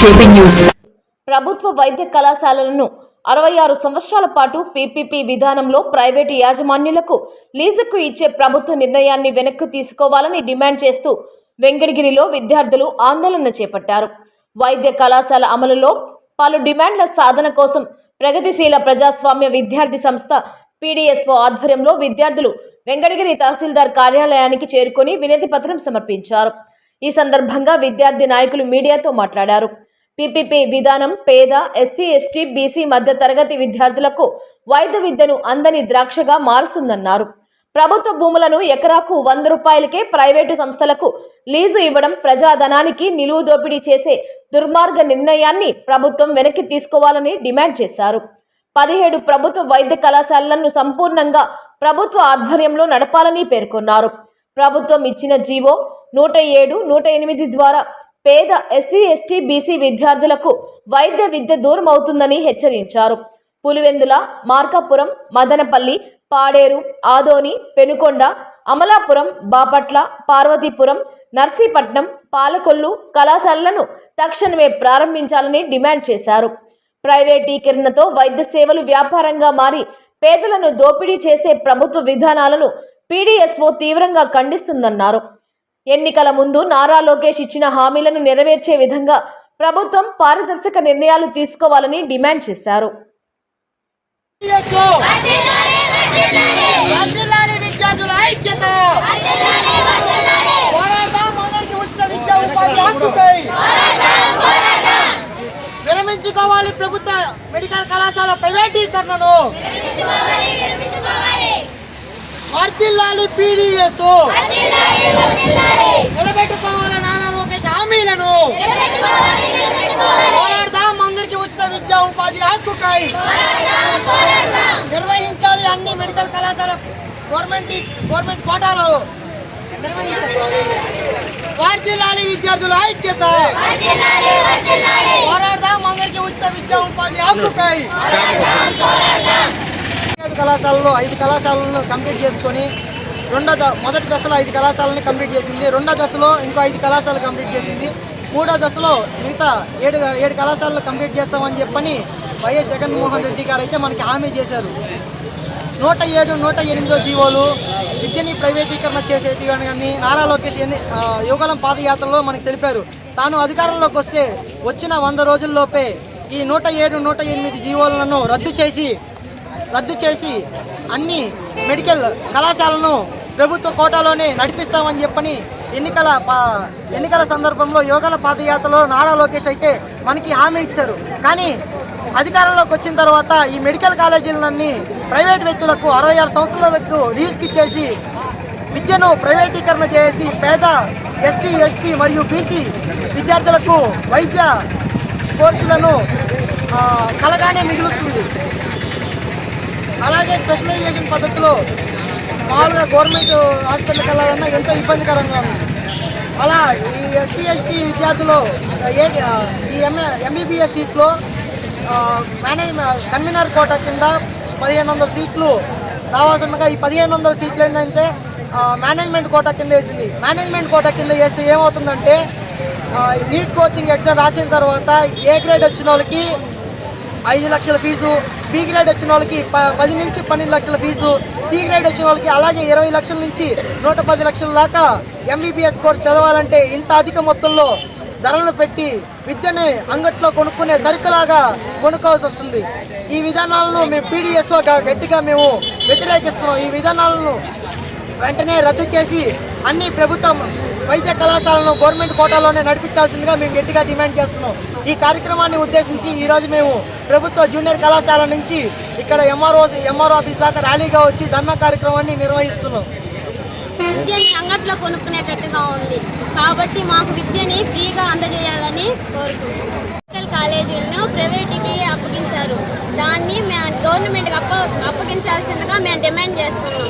JP news. ప్రభుత్వ వైద్య కళాశాలలను అరవై ఆరు సంవత్సరాల పాటు పీపీపీ విధానంలో ప్రైవేటు యాజమాన్యులకు లీజుకు ఇచ్చే ప్రభుత్వ నిర్ణయాన్ని వెనక్కు తీసుకోవాలని డిమాండ్ చేస్తూ వెంకటగిరిలో విద్యార్థులు ఆందోళన చేపట్టారు. వైద్య కళాశాల అమలులో పలు డిమాండ్ల సాధన కోసం ప్రగతిశీల ప్రజాస్వామ్య విద్యార్థి సంస్థ పీడీఎస్ఓ ఆధ్వర్యంలో విద్యార్థులు వెంకటగిరి తహసీల్దార్ కార్యాలయానికి చేరుకొని వినతి పత్రం సమర్పించారు. ఈ సందర్భంగా విద్యార్థి నాయకులు మీడియాతో మాట్లాడారు. పీపీపీ విధానం పేద ఎస్సీ ఎస్టీ బీసీ మధ్య తరగతి విద్యార్థులకు వైద్య విద్యను అందని ద్రాక్షగా మారుస్తుందన్నారు. ప్రభుత్వ భూములను ఎకరాకు వంద రూపాయలకే ప్రైవేటు సంస్థలకు లీజు ఇవ్వడం ప్రజాధనానికి నిలువు దోపిడీ చేసే దుర్మార్గ నిర్ణయాన్ని ప్రభుత్వం వెనక్కి తీసుకోవాలని డిమాండ్ చేశారు. పదిహేడు ప్రభుత్వ వైద్య కళాశాలలను సంపూర్ణంగా ప్రభుత్వ ఆధ్వర్యంలో నడపాలని పేర్కొన్నారు. ప్రభుత్వం ఇచ్చిన జీవో నూట ఏడు నూట ఎనిమిది ద్వారా పేద ఎస్సీ ఎస్టీ బీసీ విద్యార్థులకు వైద్య విద్య దూరం అవుతుందని హెచ్చరించారు. పులివెందుల మార్కాపురం మదనపల్లి పాడేరు ఆదోని పెనుకొండ అమలాపురం బాపట్ల పార్వతీపురం నర్సీపట్నం పాలకొల్లు కళాశాలలను తక్షణమే ప్రారంభించాలని డిమాండ్ చేశారు. ప్రైవేటీకరణతో వైద్య సేవలు వ్యాపారంగా మారి పేదలను దోపిడీ చేసే ప్రభుత్వ విధానాలను పీడీఎస్ఓ తీవ్రంగా ఖండిస్తుందన్నారు. ఎన్నికల ముందు నారా లోకేష్ ఇచ్చిన హామీలను నెరవేర్చే విధంగా ప్రభుత్వం పారదర్శక నిర్ణయాలు తీసుకోవాలని డిమాండ్ చేశారు. ఐక్యతో విద్యార్థుల ఐక్యత! ప్రభుత్వ మెడికల్ కళాశాల ప్రైవేటీకరణను! వర్ధిల్లాలి పీడిఎస్ నిలబెట్టుకోవాలి నానా లోకేష్ హామీలను పోరాడదాం అందరికి ఉచిత విద్యా ఉపాధి నిర్వహించాలి అన్ని మెడికల్ కళాశాల గవర్నమెంట్ గవర్నమెంట్ కోటాలు. వార్దిల్లాలి విద్యార్థుల ఐక్యత. పోరాడదాం అందరికీ ఉచిత విద్యా ఉపాధి హక్కుపై కళాశాలలో ఐదు కళాశాలను కంప్లీట్ చేసుకొని రెండో ద మొదటి దశలో ఐదు కళాశాలని కంప్లీట్ చేసింది. రెండో దశలో ఇంకో ఐదు కళాశాలలు కంప్లీట్ చేసింది. మూడో దశలో మిగతా ఏడు ఏడు కళాశాలలు కంప్లీట్ చేస్తామని చెప్పని వైఎస్ జగన్మోహన్ రెడ్డి గారు అయితే మనకి హామీ చేశారు. నూట ఏడు నూట ఎనిమిదో జీవోలు విద్యని ప్రైవేటీకరణ చేసేది కానీ నారా లోకేష్ ఎన్ని ఆ, పాదయాత్రలో మనకు తెలిపారు. తాను అధికారంలోకి వస్తే వచ్చిన వంద రోజుల్లోపే ఈ నూట ఏడు నూట ఎనిమిది జీవోలను రద్దు చేసి రద్దు చేసి అన్ని మెడికల్ కళాశాలను ప్రభుత్వ కోటాలోనే నడిపిస్తామని చెప్పని ఎన్నికల పా- ఎన్నికల సందర్భంలో యోగల పాదయాత్రలో నారా లోకేష్ అయితే మనకి హామీ ఇచ్చారు. కానీ అధికారంలోకి వచ్చిన తర్వాత ఈ మెడికల్ కాలేజీలన్నీ ప్రైవేట్ వ్యక్తులకు అరవై ఆరు సంవత్సరాలకు లీజ్కి ఇచ్చేసి విద్యను ప్రైవేటీకరణ చేసి పేద ఎస్సీ ఎస్టీ మరియు బీసీ విద్యార్థులకు వైద్య కోర్సులను కలగానే మిగులుస్తుంది. అలాగే స్పెషలైజేషన్ పద్ధతిలో మామూలుగా గవర్నమెంట్ హాస్పిటల్కి వెళ్ళాలన్నా ఎంతో ఇబ్బందికరంగా ఉంది. అలా ఈ ఎస్సీ ఎస్టీ విద్యార్థులు ఏ ఈ ఎంఏ ఎంబీబీఎస్ సీట్లో మేనేజ్ కన్వీనర్ కోట కింద పదిహేను వందల సీట్లు రావాల్సిండగా ఈ పదిహేను వందల సీట్లు ఏంటంటే మేనేజ్మెంట్ కోట కింద వేసింది. మేనేజ్మెంట్ కోట కింద వేస్తే ఏమవుతుందంటే నీట్ కోచింగ్ ఎగ్జామ్ రాసిన తర్వాత ఏ గ్రేడ్ వచ్చిన వాళ్ళకి ఐదు లక్షల ఫీజు బి గ్రేడ్ వచ్చిన వాళ్ళకి ప- పది నుంచి పన్నెండు లక్షల ఫీజు సి గ్రేడ్ వచ్చిన వాళ్ళకి అలాగే ఇరవై లక్షల నుంచి నూట పది లక్షల దాకా ఎంబీబీఎస్ కోర్స్ చదవాలంటే ఇంత అధిక మొత్తంలో ధరలను పెట్టి విద్యని అంగట్లో కొనుక్కునే సరుకులాగా కొనుక్కోవాల్సి వస్తుంది. ఈ విధానాలను మేము పీడిఎస్ఓ గట్టిగా మేము వ్యతిరేకిస్తున్నాం. ఈ విధానాలను వెంటనే రద్దు చేసి అన్ని ప్రభుత్వం వైద్య కళాశాలను గవర్నమెంట్ కోటాలోనే నడిపించాల్సిందిగా మేము గట్టిగా డిమాండ్ చేస్తున్నాం. ఈ కార్యక్రమాన్ని ఉద్దేశించి ఈరోజు మేము ప్రభుత్వ జూనియర్ కళాశాల నుంచి ఇక్కడ ఎంఆర్ఓ ఎంఆర్ఓ ఆఫీస్ దాకా ర్యాలీగా వచ్చి ధర్నా కార్యక్రమాన్ని నిర్వహిస్తున్నాం. విద్యని అంగట్లో కొనుక్కునేటట్టుగా ఉంది. కాబట్టి మాకు విద్యని ఫ్రీగా అందజేయాలని కోరుకుంటున్నాం. మెడికల్ కాలేజీలను ప్రైవేట్కి అప్పగించారు. దాన్ని మేము గవర్నమెంట్కి అప్ప అప్పగించాల్సిందిగా మేము డిమాండ్ చేస్తున్నాం.